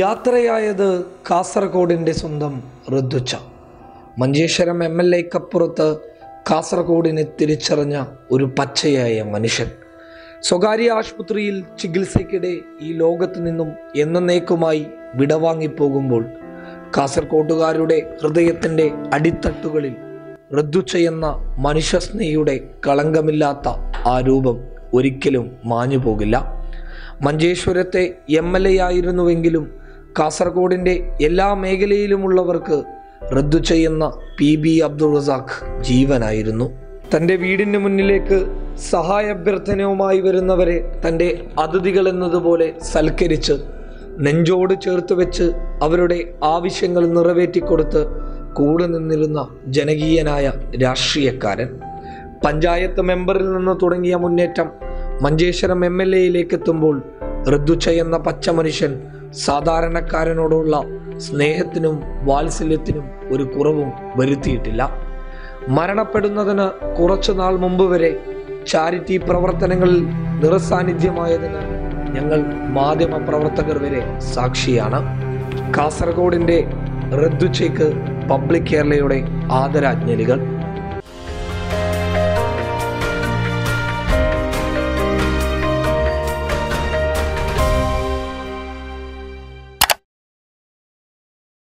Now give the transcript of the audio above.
യാത്രയായത് കാസർഗോഡിന്റെ സ്വന്തം ഋതുച്ച. മഞ്ചേശ്വരം എം എൽ എക്കപ്പുറത്ത് കാസർഗോഡിനെ തിരിച്ചറിഞ്ഞ ഒരു പച്ചയായ മനുഷ്യൻ. സ്വകാര്യ ആശുപത്രിയിൽ ചികിത്സയ്ക്കിടെ ഈ ലോകത്ത് നിന്നും എന്നേക്കുമായി വിടവാങ്ങിപ്പോകുമ്പോൾ കാസർഗോഡുകാരുടെ ഹൃദയത്തിന്റെ അടിത്തട്ടുകളിൽ ഋതുച്ച എന്ന മനുഷ്യസ്നേഹിയുടെ കളങ്കമില്ലാത്ത ആ രൂപം ഒരിക്കലും മാഞ്ഞു പോകില്ല മഞ്ചേശ്വരത്തെ എം എൽ എ ആയിരുന്നുവെങ്കിലും കാസർഗോഡിന്റെ എല്ലാ മേഖലയിലുമുള്ളവർക്ക് റദ്ദു ചെയ്യുന്ന പി ബി അബ്ദുൾ റസാഖ് ജീവനായിരുന്നു. തന്റെ വീടിന് മുന്നിലേക്ക് സഹായാഭ്യർത്ഥനവുമായി വരുന്നവരെ തന്റെ അതിഥികൾ എന്നതുപോലെ സൽക്കരിച്ച് നെഞ്ചോട് ചേർത്ത് വെച്ച് അവരുടെ ആവശ്യങ്ങൾ നിറവേറ്റിക്കൊടുത്ത് കൂടെ നിന്നിരുന്ന ജനകീയനായ രാഷ്ട്രീയക്കാരൻ. പഞ്ചായത്ത് മെമ്പറിൽ നിന്ന് തുടങ്ങിയ മുന്നേറ്റം മഞ്ചേശ്വരം എം എൽ എയിലേക്ക് എത്തുമ്പോൾ എന്ന പച്ച മനുഷ്യൻ സാധാരണക്കാരനോടുള്ള സ്നേഹത്തിനും വാത്സല്യത്തിനും ഒരു കുറവും വരുത്തിയിട്ടില്ല. മരണപ്പെടുന്നതിന് കുറച്ചു നാൾ മുമ്പ് വരെ ചാരിറ്റി പ്രവർത്തനങ്ങളിൽ നിറസാന്നിധ്യമായതിന് ഞങ്ങൾ മാധ്യമ പ്രവർത്തകർ വരെ സാക്ഷിയാണ്. കാസർഗോഡിന്റെ റദ്ദുച്ചേക്ക് പബ്ലിക് കേരളയുടെ ആദരാജ്ഞലികൾ.